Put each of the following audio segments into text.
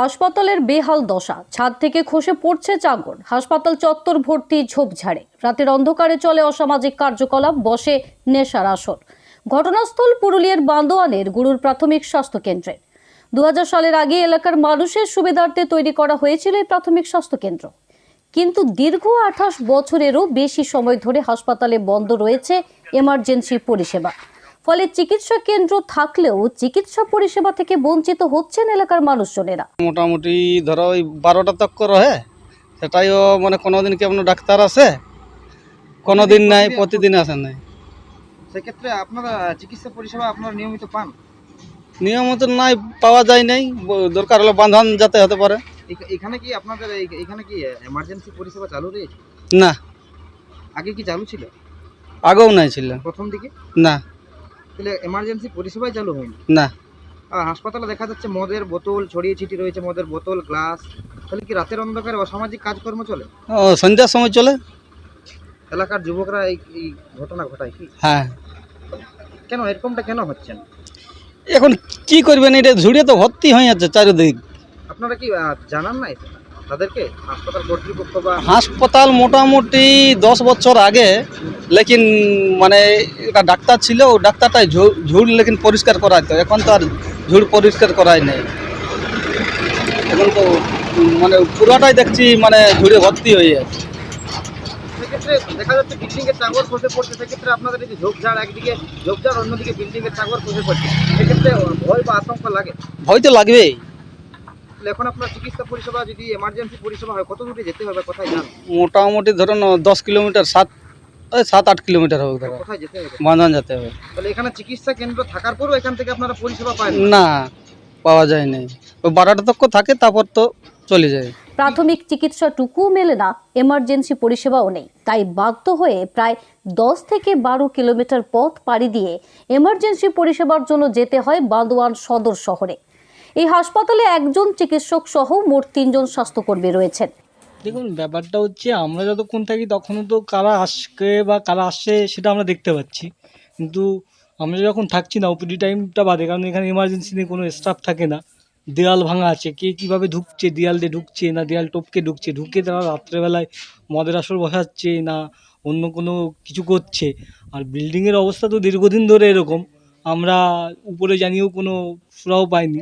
হাসপাতালের বেহাল দশা। ছাদ থেকে খসে পড়ছে চাগর হাসপাতাল চত্বর ভর্তি ঝোপঝাড়ে। রাতের অন্ধকারে চলে অসামাজিক কার্যকলাপ, বসে নেশার আসর। ঘটনাস্থল পুরুলিয়ার বান্দোয়ানের গুরুর প্রাথমিক স্বাস্থ্য কেন্দ্রে দু হাজার সালের আগে এলাকার মানুষের সুবিধার্থে তৈরি করা হয়েছিল এই প্রাথমিক স্বাস্থ্য কেন্দ্র কিন্তু দীর্ঘ আঠাশ বছরেরও বেশি সময় ধরে হাসপাতালে বন্ধ রয়েছে এমার্জেন্সি পরিষেবা। ফলে চিকিৎসা কেন্দ্র থাকলেও চিকিৎসা পরিষেবা থেকে বঞ্চিত হচ্ছেন এলাকার মানুষজনেরা। মোটামুটি ধরো ওই বারোটা তক রহে সেটাইও মানে কোনো দিন কেমন ডাক্তার আছে? কোনো দিন নাই প্রতিদিন আসে নাই। সেক্ষেত্রে আপনারা চিকিৎসা পরিষেবা আপনারা নিয়মিত পান? নিয়মিত নাই পাওয়া যায় নাই। ব- দরকার হলে বাঁধন যাতে হতে পারে। এখানে কি আপনাদের এই- এখানে কি এমার্জেন্সি পরিষেবা চালু রয়েছে? না। আগে কি চালু ছিল? আগেও নাই ছিল। প্রথম দিকে? না। তাহলে এমার্জেন্সি পরিষেবাই চালু হয়নি? না। আর হাসপাতালে দেখা যাচ্ছে মদের বোতল ছড়িয়ে ছিটিয়ে রয়েছে মদের বোতল গ্লাস। তাহলে কি রাতের অন্ধকারে অসামাজিক কাজকর্ম চলে? ও সন্ধ্যার সময় চলে। এলাকার যুবকরা এই এই ঘটনা ঘটায় কি? হ্যাঁ। কেন এরকমটা কেন হচ্ছেন এখন কি করবেন? এটা ঝুড়ে তো ভর্তি হয়ে যাচ্ছে চারিদিক। আপনারা কি আহ, জানান নাই তাদেরকে? হাসপাতাল কর্তৃপক্ষ বা হাসপাতাল মোটামুটি দশ বছর আগে লেকিন মানে একটা ডাক্তার ছিল ও ডাক্তারটাই ঝুড় লেকিন পরিষ্কার করাইতো। এখন তো আর ঝুড় পরিষ্কার করাই নেই। এখন তো মানে পুরাটাই দেখছি মানে ঝুড়ে ভর্তি হয়ে যাচ্ছে সেক্ষেত্রে দেখা যাচ্ছে বিল্ডিং এর টাওয়ার খসে পড়ছে সেক্ষেত্রে আপনাদের এই যে ঝোপঝাড় একদিকে ঝোপঝাড় অন্যদিকে বিল্ডিং এর টাওয়ার খসে পড়ছে। সেক্ষেত্রে ভয় বা আতঙ্ক লাগে? ভয় তো লাগবেই। এখন আপনার চিকিৎসা পরিষেবা যদি এমার্জেন্সি পরিষেবা হয় কত দূরে যেতে হবে কোথায় যান মোটামুটি ধরুন দশ কিলোমিটার সাত ওই সাত আট কিলোমিটার হবে কোথায় যেতে হবে? বাঁধান যেতে হবে। তাহলে এখানে চিকিৎসা কেন্দ্র থাকার পরেও এখান থেকে আপনারা পরিষেবা পান না? পাওয়া যায় নাই। ওই বারোটা থাকে তারপর তো চলে যায়। প্রাথমিক চিকিৎসাটুকুও মেলে না এমার্জেন্সি পরিষেবাও নেই। তাই বাধ্য হয়ে প্রায় দশ থেকে বারো কিলোমিটার পথ পাড়ি দিয়ে এমার্জেন্সি পরিষেবার জন্য যেতে হয় বান্দোয়ান সদর শহরে। এই হাসপাতালে একজন চিকিৎসক সহ মোট তিনজন স্বাস্থ্যকর্মী রয়েছেন। দেখুন, ব্যাপারটা হচ্ছে আমরা যতক্ষণ থাকি তখনও তো কারা আসবে বা কারা আসছে সেটা আমরা দেখতে পাচ্ছি। কিন্তু আমরা যখন থাকছি না ওপিডি টাইমটা বাদে, কারণ এখানে ইমার্জেন্সিতে কোনো স্টাফ থাকে না। দেয়াল ভাঙা আছে, কে কীভাবে ঢুকছে, দেয়াল দিয়ে ঢুকছে না, দেয়াল টপকে ঢুকছে, ঢুকে তারা রাত্রেবেলায় মদের আসর বসাচ্ছে না, অন্য কোনো কিছু করছে। আর বিল্ডিংয়ের অবস্থা তো দীর্ঘদিন ধরে এরকম, আমরা উপরে জানিয়েও কোনো সুরাও পাইনি।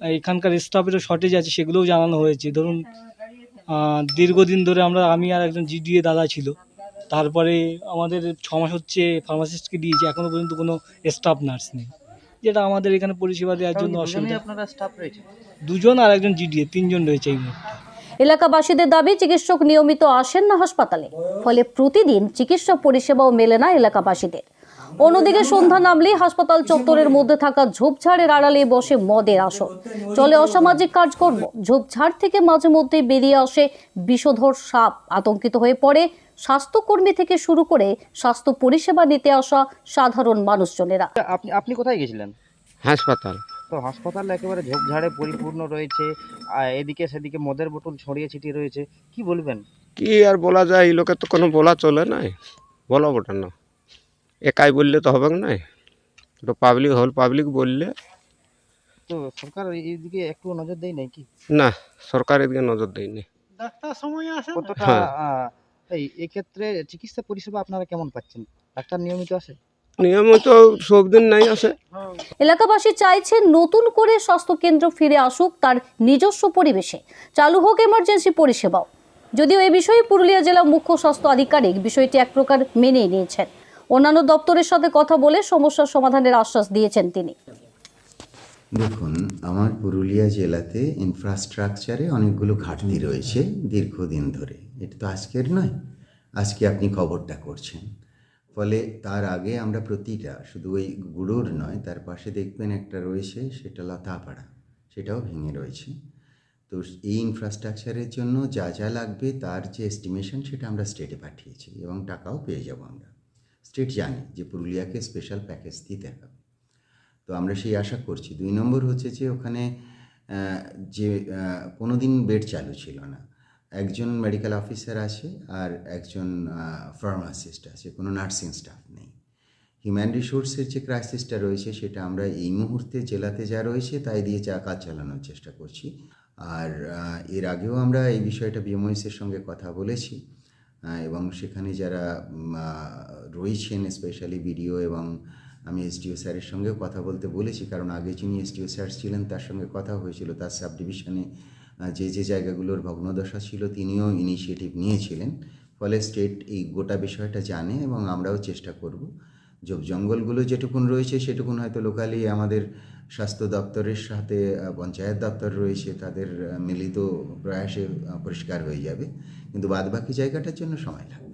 এখানকার স্টাফেরও শর্টেজ আছে, সেগুলোও জানানো হয়েছে। ধরুন দীর্ঘদিন ধরে আমরা আমি আর একজন জিডিএ দাদা ছিল। তারপরে আমাদের ছ মাস হচ্ছে ফার্মাসিস্টকে দিয়েছি। এখনও পর্যন্ত কোনো স্টাফ নার্স নেই। যেটা আমাদের এখানে পরিষেবা দেওয়ার জন্য অসুবিধা। দুজন আর একজন জিডিএ তিনজন রয়েছে এই মুহূর্তে। এলাকাবাসীদের দাবি চিকিৎসক নিয়মিত আসেন না হাসপাতালে। ফলে প্রতিদিন চিকিৎসা পরিষেবাও মেলে না এলাকাবাসীদের। অন্যদিকে সন্ধ্যা নামলেই হাসপাতাল চত্বরের মধ্যে থাকা ঝোপঝাড়ের আড়ালে বসে মদের আসর। চলে অসামাজিক কাজকর্ম। ঝোপঝাড় থেকে মাঝে মধ্যেই বেরিয়ে আসে বিষধর সাপ। আতঙ্কিত হয়ে পড়ে স্বাস্থ্যকর্মী থেকে শুরু করে স্বাস্থ্য পরিষেবা নিতে আসা সাধারণ মানুষজনেরা। আপনি আপনি কোথায় গেছিলেন? হাসপাতাল। তো হাসপাতাল একেবারে ঝোপঝাড়ে পরিপূর্ণ রয়েছে এদিকে সেদিকে মদের বোতল ছড়িয়ে ছিটিয়ে রয়েছে। কি বলবেন? কি আর বলা যায় এই লোকের তো কোনো বলা চলে নাই। বলা বটে না। একাই বললে তো হবে না। তো পাবলিক হল পাবলিক বললে। তো সরকার এইদিকে একটু নজর দেয় নাই কি? না সরকার এদিকে নজর দেয়নি কতটা হ্যাঁ। এই এক্ষেত্রে চিকিৎসা পরিষেবা আপনারা কেমন পাচ্ছেন? ডাক্তার নিয়মিত আসে নিয়মিত সব দিন নাই আসে এলাকাবাসী চাইছে নতুন করে স্বাস্থ্যকেন্দ্র ফিরে আসুক তার নিজস্ব পরিবেশে। চালু হোক এমার্জেন্সি পরিষেবাও। যদিও এ বিষয়ে পুরুলিয়া জেলা মুখ্য স্বাস্থ্য আধিকারিক বিষয়টি এক প্রকার মেনেই নিয়েছেন। অন্যান্য দপ্তরের সাথে কথা বলে সমস্যার সমাধানের আশ্বাস দিয়েছেন তিনি। দেখুন, আমার পুরুলিয়া জেলাতে ইনফ্রাস্ট্রাকচারে অনেকগুলো ঘাটতি রয়েছে দীর্ঘদিন ধরে। এটা তো আজকের নয়, আজকে আপনি খবরটা করছেন। ফলে তার আগে আমরা প্রতিটা, শুধু ওই গুঁড়োর নয়, তার পাশে দেখবেন একটা রয়েছে, সেটা লতাপাড়া। সেটাও ভেঙে রয়েছে। তো এই ইনফ্রাস্ট্রাকচারের জন্য যা যা লাগবে, তার যে এস্টিমেশন সেটা আমরা স্টেটে পাঠিয়েছি এবং টাকাও পেয়ে যাব আমরা। স্টেট জানি যে পুরুলিয়াকে স্পেশাল প্যাকেজ দিতে হবে তো আমরা সেই আশা করছি। দুই নম্বর হচ্ছে যে ওখানে যে কোনো দিন বেড চালু ছিল না। একজন মেডিকেল অফিসার আছে আর একজন ফার্মাসিস্ট আছে কোনো নার্সিং স্টাফ নেই। হিউম্যান রিসোর্সের যে ক্রাইসিসটা রয়েছে সেটা আমরা এই মুহূর্তে জেলাতে যা রয়েছে তাই দিয়ে চা, কাজ চালানোর চেষ্টা করছি। আর এর আগেও আমরা এই বিষয়টা বিএমওএসের সঙ্গে কথা বলেছি। এবং সেখানে যারা রয়েছেন স্পেশালি বিডিও এবং আমি এসডিও স্যারের সঙ্গেও কথা বলতে বলেছি, কারণ আগে যিনি এসডিও স্যার ছিলেন তার সঙ্গে কথা হয়েছিল, তার সাব ডিভিশনে যে যে জায়গাগুলোর ভগ্নদশা ছিল তিনিও ইনিশিয়েটিভ নিয়েছিলেন। ফলে স্টেট এই গোটা বিষয়টা জানে এবং আমরাও চেষ্টা করব। জঙ্গলগুলো যেটুকুন রয়েছে সেটুকুন হয়তো লোকালি আমাদের স্বাস্থ্য দপ্তরের সাথে পঞ্চায়েত দপ্তর রয়েছে, তাদের মিলিত প্রয়াসে পরিষ্কার হয়ে যাবে। কিন্তু বাদবাকি জায়গাটার জন্য সময় লাগবে।